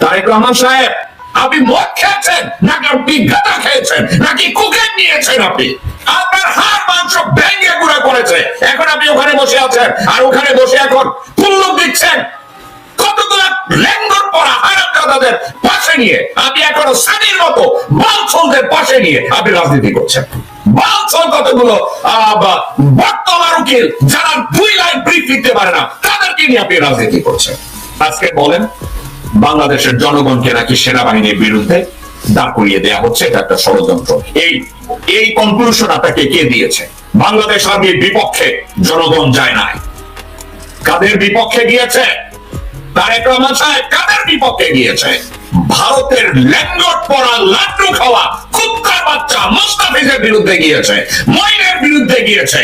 তারেক রহমান সাহেব, আপনি মদ খেয়েছেন নাকি আপনি গাঁদা খেয়েছেন? নাকি কোকেন নিয়েছেন আপনি? আপনার হাড়, মাংস ভেঙে গুঁড়া করেছে। এখন আপনি ওখানে বসে আছেন, আর ওখানে বসে এখন কুল্লুক দিচ্ছেন। রাজনীতি করছেন। যারা দুই পারে না নিয়ে আপনি রাজনীতি করছেন। আজকে বলেন বাংলাদেশের জনগণকে নাকি সেনাবাহিনীর বিরুদ্ধে দাঁড় করিয়ে দেয়া হচ্ছে, এটা একটা ষড়যন্ত্র। এই এই কনক্লুশন আপনাকে কে দিয়েছে? বাংলাদেশ আর্মির বিপক্ষে জনগণ যায় নাই। কাদের বিপক্ষে গিয়েছে? কাদের বিপক্ষে গিয়েছে? ভারতের পড়া লাড্ডু খাওয়া কুত্তার বাচ্চা মোস্তাফিজের বিরুদ্ধে গিয়েছে, মইনের বিরুদ্ধে গিয়েছে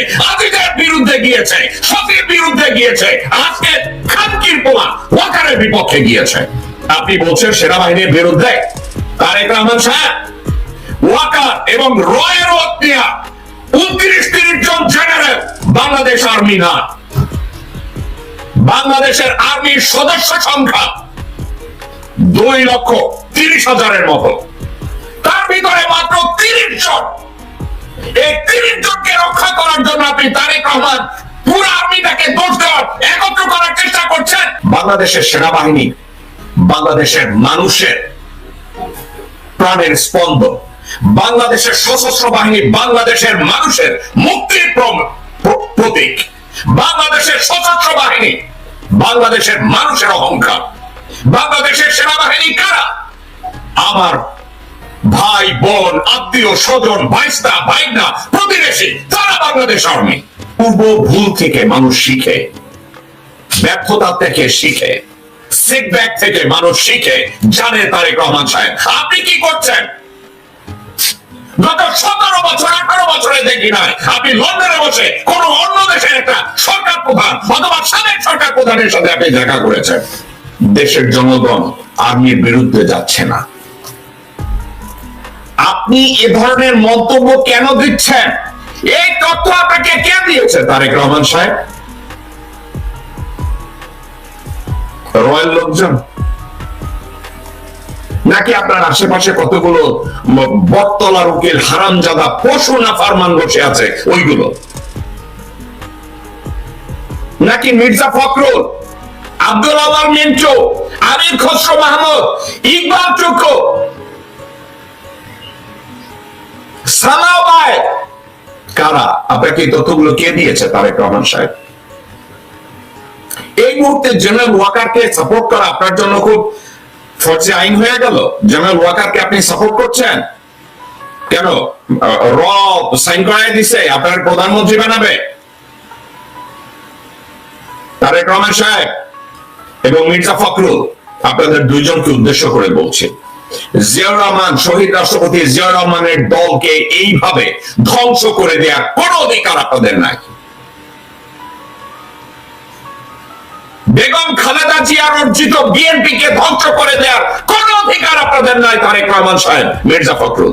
বিরুদ্ধে গিয়েছে সতীর বিরুদ্ধে গিয়েছে, আজকে খানকির পোলা ওয়াকারের বিপক্ষে গিয়েছে। আপনি বলছেন সেনাবাহিনীর বিরুদ্ধে? তারেক রহমান সাহেব, ওয়াকার এবং রয়ের উনত্রিশ তিরিশ জন জেনারেল বাংলাদেশ আর্মি না। বাংলাদেশের আর্মির সদস্য সংখ্যা দুই লক্ষ তিরিশ হাজারের মতো। তার ভিতরে মাত্র তিরিশ জন। এই তিরিশ জনকে রক্ষা করার জন্য আপনি তারেক রহমান পুরো আর্মিটাকে দোষ দেওয়ার একত্র করার চেষ্টা করছেন। বাংলাদেশের সেনাবাহিনী, বাংলাদেশের মানুষের প্রাণের স্পন্দন, বাংলাদেশের সশস্ত্র বাহিনী, বাংলাদেশের মানুষের মুক্তির প্রতীক, বাংলাদেশের সশস্ত্র বাহিনী। বাংলাদেশের মানুষের অহংকার। বাংলাদেশের সেনাবাহিনী কারা? আমার ভাই, বোন, আত্মীয়, স্বজন, ভাইস্তা, ভাইনা, প্রতিবেশী, তারা বাংলাদেশ আর্মি। পূর্ব ভুল থেকে মানুষ শিখে, ব্যর্থতা থেকে শিখে সিটব্যাক থেকে মানুষ শিখে, জানে তারেক রহমান সাহেব, আপনি কি করছেন? গত সতেরো বছর, আঠারো বছরে দেখি আপনি লন্ডনে বসে কোন অন্য দেশের একটা সরকার প্রধান, অথবা সাবেক সরকার প্রধানের সাথে আপনি দেখা করেছেন। দেশের জনগণ আর্মির বিরুদ্ধে যাচ্ছে না। আপনি এ ধরনের মন্তব্য কেন দিচ্ছেন? এই তথ্য আপনাকে কে দিয়েছে? তারেক রহমান সাহেব? রয়্যাল লোকজন? নাকি আপনার আশেপাশে কতগুলো বটতলার উকিল হারামজাদা পশু না ফারমান বসে আছে? ওইগুলো। নাকি মির্জা ফখরুল, আব্দুল আওয়াল মিন্টু, আমির খসরু মাহমুদ, ইকবাল চুকু সালাবাই কারা? আপনাকে তথ্যগুলো কে দিয়েছে? তারেক রহমান সাহেব। এই মুহূর্তে জেনারেল ওয়াকারকে সাপোর্ট করা আপনার জন্য খুব ফর্জে আইন হয়ে গেল? জেনারেল ওয়াকারকে আপনি সাপোর্ট করছেন? কেন? র সাইন করাই দিছে আপনার প্রধানমন্ত্রী বানাবে। তারেক রহমান সাহেব এবং মির্জা ফখরুল, আপনাদের দুইজনকে উদ্দেশ্য করে বলছি। জিয়াউর রহমান, শহীদ রাষ্ট্রপতি জিয়াউর রহমানের দলকে এইভাবে ধ্বংস করে দেওয়ার কোনো অধিকার আপনাদের নাই। বেগম খালেদা জিয়ার অর্জিত বিএনপি কে ধ্বংস করে দেওয়ার কোন অধিকার আপনাদের নাই, তারেক রহমান সাহেব, মির্জা ফখরুল।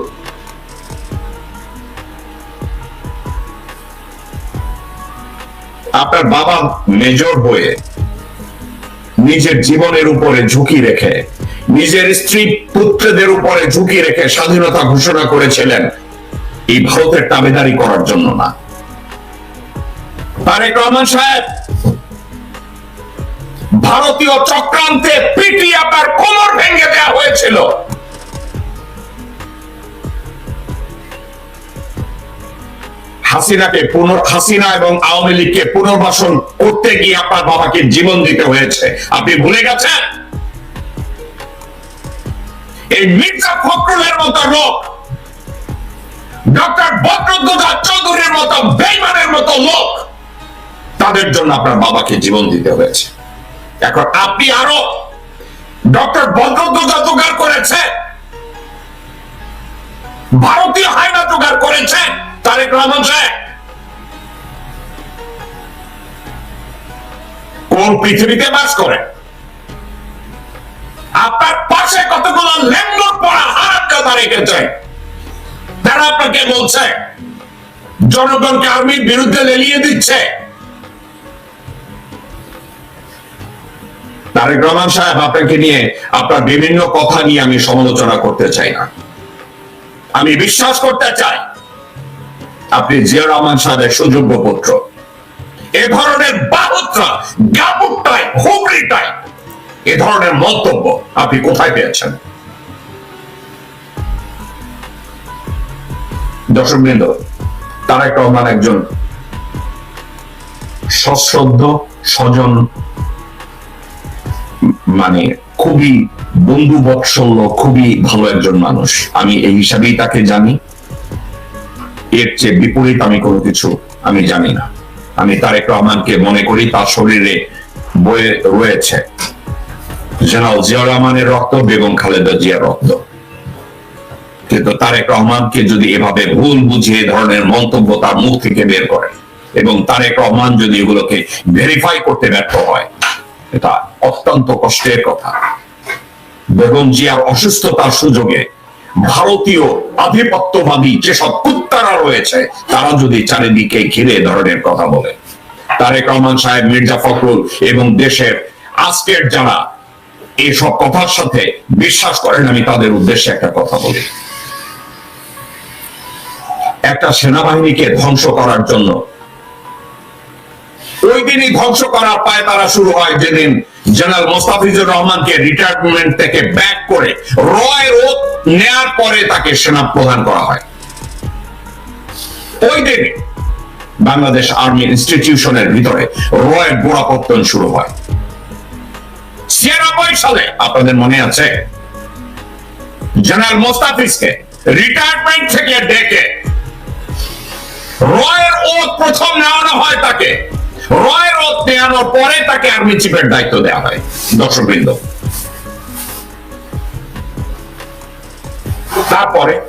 আপনার বাবা মেজর হয়ে নিজের জীবনের উপরে ঝুঁকি রেখে, নিজের স্ত্রী পুত্রদের উপরে ঝুঁকি রেখে স্বাধীনতা ঘোষণা করেছিলেন, এই ভারতের দাবিদারি করার জন্য না। তারেক রহমান সাহেব ভারতীয় চক্রান্তে পিটি আপনার কোমর ভেঙে দেওয়া হয়েছিল। হাসিনাকে পুনর, হাসিনা এবং আওয়ামী লীগকে পুনর্বাসন করতে গিয়ে আপনার বাবাকে জীবন দিতে হয়েছে। আপনি ভুলে গেছেন? এই মির্জা ফখরুলের মতো লোক, ডক্টর বদরুদ্দোজা চৌধুরীর মতো বেইমানের মতো লোক, তাদের জন্য আপনার বাবাকে জীবন দিতে হয়েছে। এখন আপনি আরও ডক্টর বদরুদ্দোজা জোগাড় করেছে ভারতীয় হায়না জোগাড় করেছে তারেক রহমান সাহেব। কোন পৃথিবীতে বাস করে? আপনার পাশে কতগুলো লেঙ্গর পড়া হারামজাদা রেখেছে তারা আপনাকে বলছে, জনগণকে আর্মির বিরুদ্ধে লেলিয়ে দিচ্ছে। তারেক রহমান সাহেব, আপনাকে নিয়ে আপনার বিভিন্ন কথা নিয়ে আমি সমালোচনা করতে চাই না। আমি বিশ্বাস করতে চাই আপনি জিয়া রহমান সাহেবের সুযোগ্য পুত্র। এ ধরনের বাহুত্রা গাবুটাই হুগলিটাই এ ধরনের মন্তব্য আপনি কোথায় পেয়েছেন? দর্শক বৃন্দ তারেক রহমান একজন সশ্রদ্ধ স্বজন মানে খুবই বন্ধু বৎসল্য খুবই ভালো একজন মানুষ। আমি এই হিসাবেই তাকে জানি। এর চেয়ে বিপরীত আমি কোনো কিছু আমি জানি না। আমি তারেক রহমানকে মনে করি, তার শরীরে বয়ে রয়েছে জেনারেল জিয়া রহমানের রক্ত, বেগম খালেদা জিয়ার রক্ত। কিন্তু তারেক রহমানকে যদি এভাবে ভুল বুঝিয়ে ধরনের মন্তব্য তার মুখ থেকে বের করে, এবং তারেক রহমান যদি এগুলোকে ভেরিফাই করতে ব্যর্থ হয় এটা অত্যন্ত কষ্টের কথা। বেগম জিয়ার অসুস্থতার সুযোগে ভারতীয় আধিপত্যবাদী যেসব কুত্তারা রয়েছে, তারা যদি চারিদিকে ঘিরে ধরনের কথা বলে। তারেক রহমান সাহেব, মির্জা ফখরুল এবং দেশের আজকের যারা এসব কথার সাথে বিশ্বাস করেন, আমি তাদের উদ্দেশ্যে একটা কথা বলি। একটা সেনাবাহিনীকে ধ্বংস করার জন্য ওই দিনই ধ্বংস করার পায় তারা শুরু হয় যেদিন জেনারেল মোস্তাফিজুর রহমানকে রিটায়ারমেন্ট থেকে ব্যাক করে রয় ওত নেয়ার পরে তাকে সেনা প্রদান করা হয়। ওই দিনে বাংলাদেশ আর্মি ইনস্টিটিউশনের ভিতরে রয়ের গোড়াপত্তন শুরু হয়। ছিয়ানব্বই সালে আপনাদের মনে আছে? জেনারেল মোস্তাফিজকে রিটায়ারমেন্ট থেকে ডেকে রয়ের ওত প্রথম নেওয়ানো হয় তাকে। রয়ের ওত নেওয়ানোর পরে তাকে আর্মি চিফের দায়িত্ব দেওয়া হয়। দর্শকবৃন্দ। তারপরে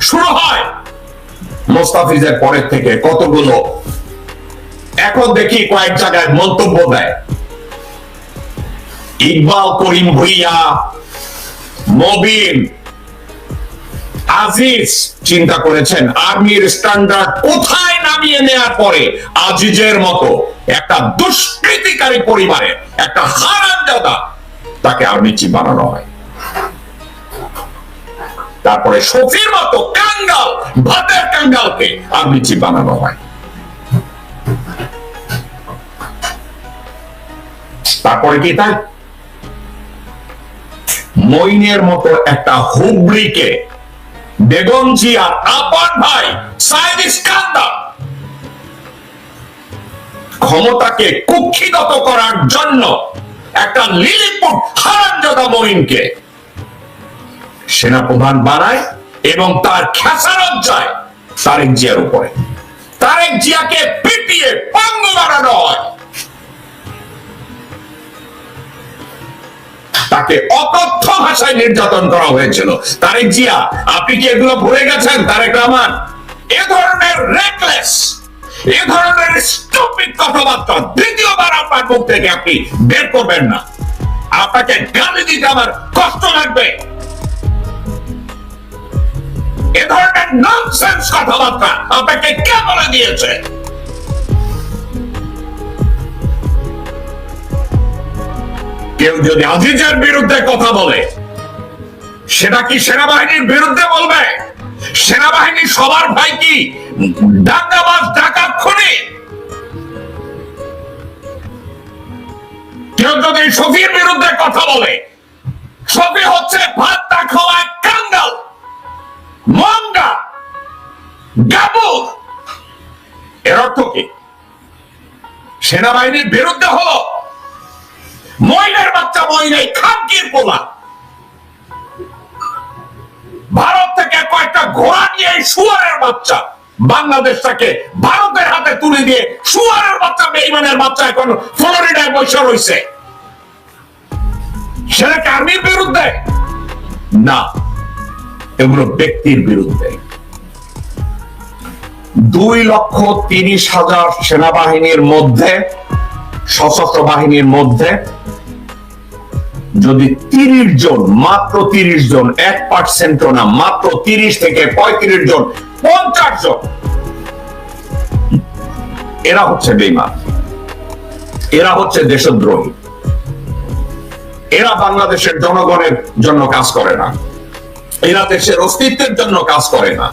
শুরু হয় মোস্তাফিজের পরের থেকে কতগুলো। এখন দেখি কয়েক জায়গায় মন্তব্য দেয়। ইকবাল করিম ভুইয়া, মবিন, আজিজ চিন্তা করেছেন আর্মির স্ট্যান্ডার্ড কোথায় নামিয়ে নেওয়ার পরে আজিজের মতো একটা দুষ্কৃতিকারী পরিবারের একটা হারামজাদা তাকে আর্মি চিফ বানানো হয়। তারপরে শফির মতো কাঙ্গাল, ভাতের কাঙ্গালকে আর্মি চিফ বানানো হয়। তারপরে কি তাই? মইনের মতো একটা হুবড়িকে বেগম জিয়ার আপন ভাই সাইদ ইস্কান্দার ক্ষমতাকে কুক্ষিগত করার জন্য একটা লিলিপুট হারামজাদা মইনকে সেনাপ্রধান বানায় এবং তার খেসারত যায় তারেক জিয়ার উপরে। তারেক জিয়াকে পিটিয়ে পঙ্গু বানানো হয়। তাকে অকথ্য ভাষায় নির্যাতন করা হয়েছিল। তারেক জিয়া, আপনি কি এগুলো ভুলে গেছেন? তারেক রহমান, এ ধরনের রেকলেস এ ধরনের স্টুপিড কথাবার্তা দ্বিতীয়বার আপনার মুখ থেকে আপনি বের করবেন না। আপনাকে গালি দিতে আমার কষ্ট লাগবে। এ ধরনের ননসেন্স কথাবার্তা আপনাকে কে বলে দিয়েছে? কেউ যদি আজিজের বিরুদ্ধে কথা বলে, সেটা কি সেনাবাহিনীর বিরুদ্ধে বলবে? সেনাবাহিনী সবার ভাই কি? ডাকাবাজ যদি শফির বিরুদ্ধে কথা বলে, শফি হচ্ছে ভাত খাওয়া কাঙ্গাল, মঙ্গা গাবুর এর অর্থ কি? সেনাবাহিনীর বিরুদ্ধে হলো মহিলার বাচ্চা মহিলাই খামকির পোলা। ভারত থেকে কয়েকটা ঘোড়া নিয়ে শুয়ারের বাচ্চা বাংলাদেশটাকে ভারতের হাতে তুলে দিয়ে শুয়ারের বাচ্চা বেইমানের বাচ্চা এখন ফ্লোরিডায় বসে রয়েছে। সেটা আর্মির বিরুদ্ধে? না, এগুলো ব্যক্তির বিরুদ্ধে। দুই লক্ষ তিরিশ হাজার সেনাবাহিনীর মধ্যে, সশস্ত্র বাহিনীর মধ্যে যদি তিরিশ জন, মাত্র তিরিশ জন, এক পার্সেন্টও না, মাত্র তিরিশ থেকে পঁয়ত্রিশ জন, পঞ্চাশ জন। এরা হচ্ছে বেইমান এরা হচ্ছে দেশদ্রোহী। এরা বাংলাদেশের জনগণের জন্য কাজ করে না। এরা দেশের অস্তিত্বের জন্য কাজ করে না।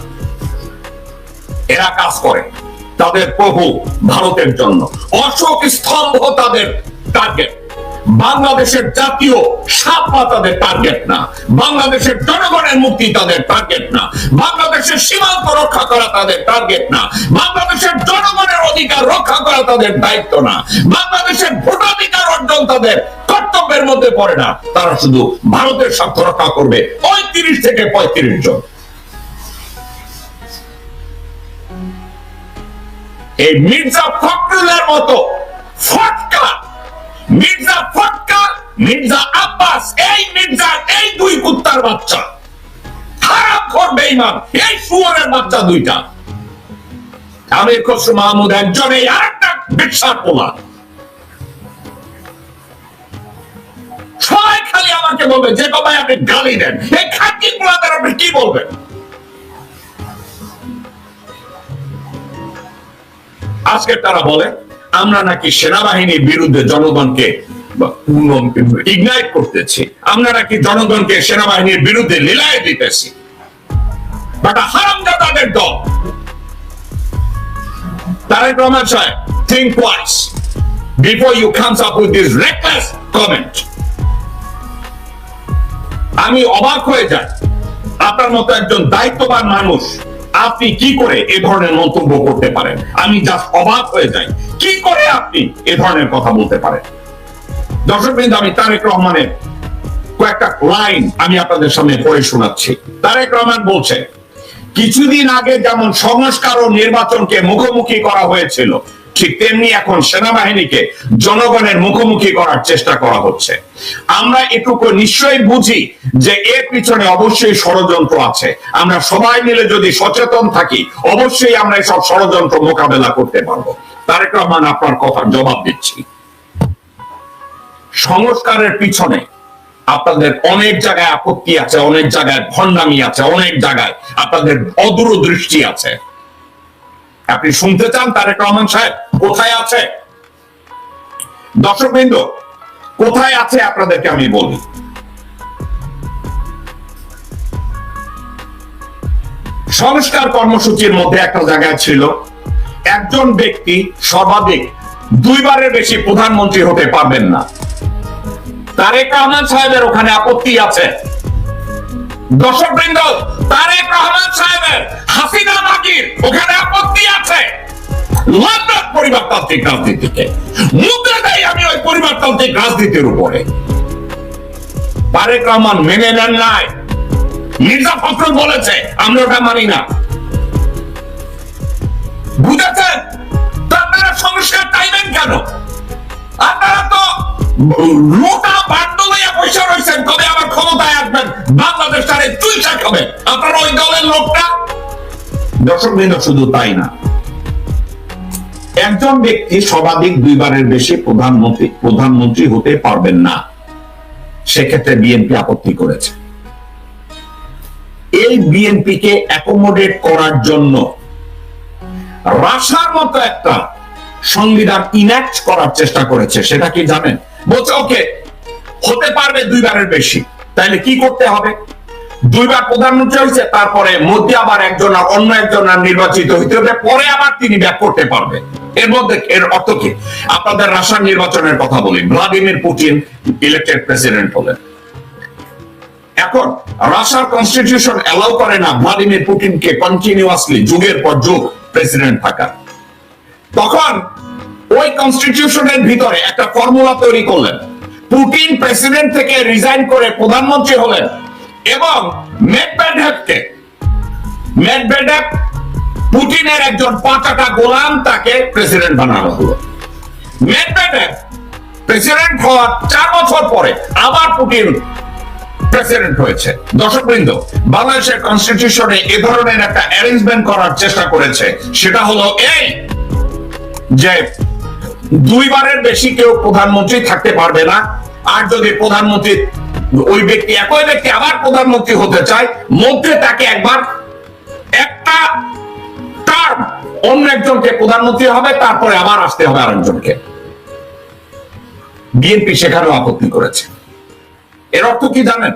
এরা কাজ করে তাদের প্রভু ভারতের জন্য। অশোক স্তম্ভ তাদের টার্গেট বাংলাদেশের জাতীয় সাপা তাদের টার্গেট না। বাংলাদেশের জনগণের মুক্তি তাদের টার্গেট না। বাংলাদেশের সীমান্ত রক্ষা করা তাদের টার্গেট না। বাংলাদেশের জনগণের অধিকার রক্ষা করা তাদের দায়িত্ব না। বাংলাদেশের ভোটাধিকার অর্জন তাদের কর্তব্যের মধ্যে পড়ে না। তারা শুধু ভারতের স্বার্থ রক্ষা করবে। পঁয়ত্রিশ থেকে পঁয়ত্রিশ জন। এই মির্জা ফখরুলের মতো ফটকা মির্জা ফটকা মির্জা আব্বাস, এই মির্জা এই দুই কুত্তার বাচ্চা। খারাপ করবে ইমাম এই শুয়ারের বাচ্চা দুইটা। আমির খসরু মাহমুদ একজন, এই আরেকটা বিশাল পোলা সবাই খালি আমাকে বলবে, যে কবাই আপনি গালি দেন। এই খাকি গুলাদের আপনি কি বলবেন? আজকে তারা বলে আমরা নাকি সেনাবাহিনীর বিরুদ্ধে জনগণকে ইগনাইট করতেছি। আমরা নাকি জনগণকে সেনাবাহিনীর বিরুদ্ধে লীলায় দিতেছি। হারামজাদাদের দল আমি অবাক হয়ে যাই। আপনার মতো একজন দায়িত্ববান মানুষ, আপনি কি করে এ ধরনের মন্তব্য করতে পারেন? আমি জাস্ট অবাক হয়ে যাই। কি করে আপনি এ ধরনের কথা বলতে পারেন? দর্শক বিন্দু, আমি তারেক রহমানের কয়েকটা লাইন আমি আপনাদের সামনে পড়ে শোনাচ্ছি। তারেক রহমান বলছে কিছুদিন আগে যেমন সংস্কার ও নির্বাচনকে মুখোমুখি করা হয়েছিল, ঠিক তেমনি এখন সেনাবাহিনীকে জনগণের মুখোমুখি করার চেষ্টা করা হচ্ছে। আমরা এটুকু নিশ্চয়ই বুঝি যে এর পিছনে অবশ্যই ষড়যন্ত্র আছে। আমরা সবাই মিলে যদি সচেতন থাকি, অবশ্যই আমরা এসব ষড়যন্ত্র মোকাবেলা করতে পারব। তারেক রহমান আপনার কথার জবাব দিচ্ছি। সংস্কারের পিছনে আপনাদের অনেক জায়গায় আপত্তি আছে, অনেক জায়গায় ভণ্ডামি আছে, অনেক জায়গায় আপনাদের অদূরদৃষ্টি আছে। আপনি শুনতে চান তারেক রহমান সাহেব কোথায় আছে? দর্শক বৃন্দ কোথায় আছে আপনাদেরকে আমি বলি? সংস্কার কর্মসূচির মধ্যে একটা জায়গায় ছিল একজন ব্যক্তি সর্বাধিক দুইবারের বেশি প্রধানমন্ত্রী হতে পারবেন না। তারেক রহমান সাহেবের ওখানে আপত্তি আছে। দর্শক বৃন্দ তারেক রহমান সাহেবের হাসিনা নাকির ওখানে আপত্তি আছে। লন্ডন পরিবারতান্ত্রিক রাজনীতিকে মুদ্রা দেয় আমি ওই পরিবারতান্ত্রিক রাজনীতির উপরে। তারেক রহমান মেনে নেন নাই। মির্জা ফখরুল বলেছে, আমরা ওটা মানি না। বুঝেছেন তো আপনারা চাইবেন কেন? আপনারা তো মোটা লইয়া পয়সা রয়েছেন আবার ক্ষমতায় আসবেন। বাংলাদেশ তারে আপনারা ওই দলের লোকটা? শুধু তাই না। একজন ব্যক্তি সর্বাধিক দুইবারের বেশি প্রধানমন্ত্রী প্রধানমন্ত্রী হতে পারবেন না। সেক্ষেত্রে বিএনপি আপত্তি করেছে। এই বিএনপি কে অ্যাকোমোডেট করার জন্য রাশার মতো একটা সংবিধান ইনাক্ট করার চেষ্টা করেছে, সেটা কি জানেন? বলছে, ওকে, হতে পারবে দুইবারের বেশি তাহলে কি করতে হবে? দুইবার প্রধানমন্ত্রী হয়েছে, তারপরে মধ্যে আবার একজন আর অন্য একজন আর নির্বাচিত হইতে হবে পরে আবার তিনি ব্যাক করতে পারবে। এর মধ্যে, এর অর্থ কি? আপনাদের রাশিয়ার নির্বাচনের কথা বলি, ভ্লাদিমির পুতিন ইলেক্টেড প্রেসিডেন্ট হলেন। এখন রাশিয়ার কনস্টিটিউশন অ্যালাউ করে না ভ্লাদিমির পুতিনকে কন্টিনিউয়াসলি যুগের পর যুগ প্রেসিডেন্ট থাকার তখন ওই কনস্টিটিউশনের ভিতরে একটা ফর্মুলা তৈরি করলেন। পুতিন প্রেসিডেন্ট থেকে রিজাইন করে প্রধানমন্ত্রী হলেন এবং মেডভেডেভকে মেডভেডেভ পুতিনের একজন পাঁচাটা গোলাম তাকে প্রেসিডেন্ট বানানো হলো। মেডভেডেভ প্রেসিডেন্ট হওয়ার চার বছর পরে আবার পুতিন প্রেসিডেন্ট হয়েছে। দর্শক বৃন্দ বাংলাদেশের কনস্টিটিউশনে এ ধরনের একটা অ্যারেঞ্জমেন্ট করার চেষ্টা করেছে। সেটা হলো এই যে দুইবারের বেশি কেউ প্রধানমন্ত্রী থাকতে পারবে না, আর যদি প্রধানমন্ত্রী, ওই ব্যক্তি একই ব্যক্তি আবার প্রধানমন্ত্রী হতে চায় মধ্যে তাকে একবার একটা টার্ম অন্য একজনকে প্রধানমন্ত্রী হবে, তারপরে আবার আসতে হবে আরেকজনকে। বিএনপি সেখানেও আপত্তি করেছে। এর অর্থ কি জানেন?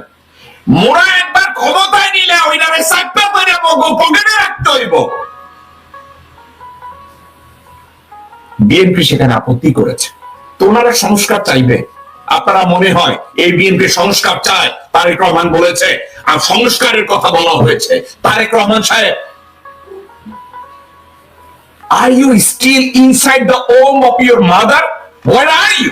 মোরা একবার ক্ষমতায় নিলে ওইটারে সাইপা করে পকেটে রাখতে হইব। বিএনপি সেখানে আপত্তি করেছে। তো ওনারা সংস্কার চাইবে। আপনারা মনে হয় এই বিএনপি সংস্কার চায়, তারেক রহমান বলেছে, আর সংস্কারের কথা বলা হয়েছে। তারেক রহমান সাহেব, Are you still inside the home of your mother? Where are you?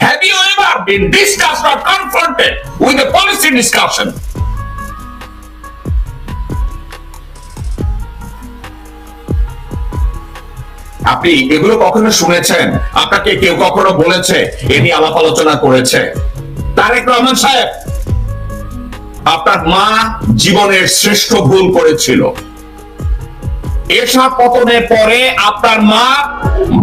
Have you ever been discussed or confronted with a policy discussion? আপনি এগুলো কখনো শুনেছেন? আপনাকে কেউ কখনো বলেছে, এ নিয়ে আলাপ আলোচনা করেছে তারেক রহমান সাহেব, আপনার মা জীবনের শ্রেষ্ঠ ভুল করেছিল। এসব পতনের পরে আপনার মা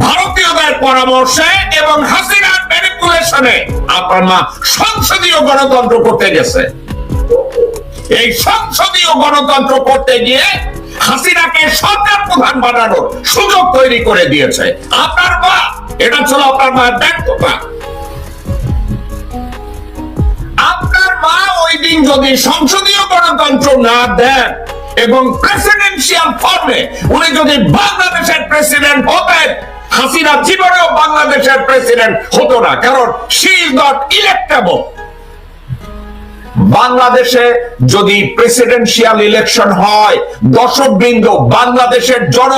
ভারতীয়দের পরামর্শে এবং হাসিনার ম্যানিপুলেশনে আপনার মা সংসদীয় গণতন্ত্র করতে গেছে। এই সংসদীয় গণতন্ত্র করতে গিয়ে হাসিনাকে সরকার প্রধান বানানোর সুযোগ তৈরি করে দিয়েছে। আপনার মা, এটা ছিল আপনার মায়ের ব্যর্থতা। আপনার মা ওই দিন যদি সংসদীয় গণতন্ত্র না দেন এবং প্রেসিডেন্সিয়াল ফর্মে উনি যদি বাংলাদেশের প্রেসিডেন্ট হতেন হাসিনা জীবনেও বাংলাদেশের প্রেসিডেন্ট হতো না, কারণ সি ইজ নট ইলেক্টেবল বাংলাদেশে যদি প্রেসিডেন্সিয়াল ইলেকশন হয় দর্শক বিন্দু বাংলাদেশের জন